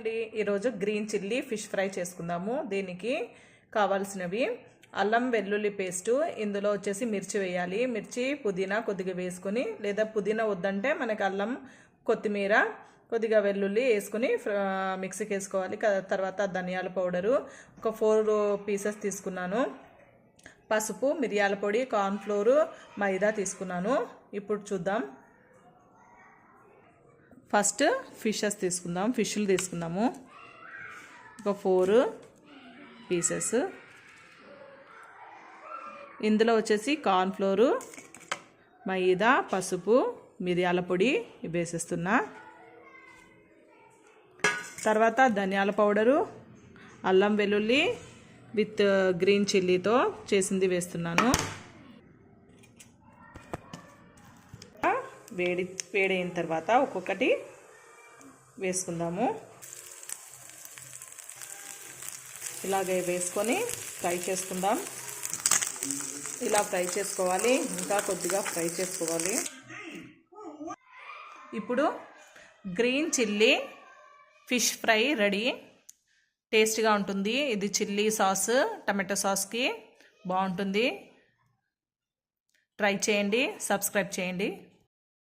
అండి. ఈరోజు green chilli fish fry చేసుకుందాము. దీనికి కావాల్సినవి అల్లం వెల్లుల్లి పేస్టు ఇందులో వచ్చేసి మిర్చి వేయాలి. మిర్చి పుదీనా కొద్దిగా వేసుకొని లేదా పుదీనా వద్దంటే మనకి అల్లం కొత్తిమీర కొద్దిగా వెల్లుల్లి వేసుకొని మిక్సీకి వేసుకోవాలి. తర్వాత ధనియాల పౌడరు ఒక ఫోర్ పీసెస్ తీసుకున్నాను. పసుపు మిరియాల పొడి కార్న్ఫ్లోరు మైదా తీసుకున్నాను. ఇప్పుడు చూద్దాం. ఫస్ట్ ఫిషెస్ తీసుకుందాం ఫిష్లు తీసుకుందాము. ఒక ఫోర్ పీసెస్. ఇందులో వచ్చేసి కార్న్ఫ్లోరు మైదా పసుపు మిరియాల పొడి వేసేస్తున్నా. తర్వాత ధనియాల పౌడరు అల్లం వెల్లుల్లి విత్ గ్రీన్ చిల్లీతో చేసింది వేస్తున్నాను. వేడి వేడైన తర్వాత ఒక్కొక్కటి వేసుకుందాము. ఇలాగే వేసుకొని ఫ్రై చేసుకుందాం. ఇలా ఫ్రై చేసుకోవాలి. ఇంకా కొద్దిగా ఫ్రై చేసుకోవాలి. ఇప్పుడు green chilli fish fry ready. టేస్ట్గా ఉంటుంది. ఇది చిల్లీ సాస్ టమాటో సాస్కి బాగుంటుంది. ట్రై చేయండి. సబ్స్క్రైబ్ చేయండి.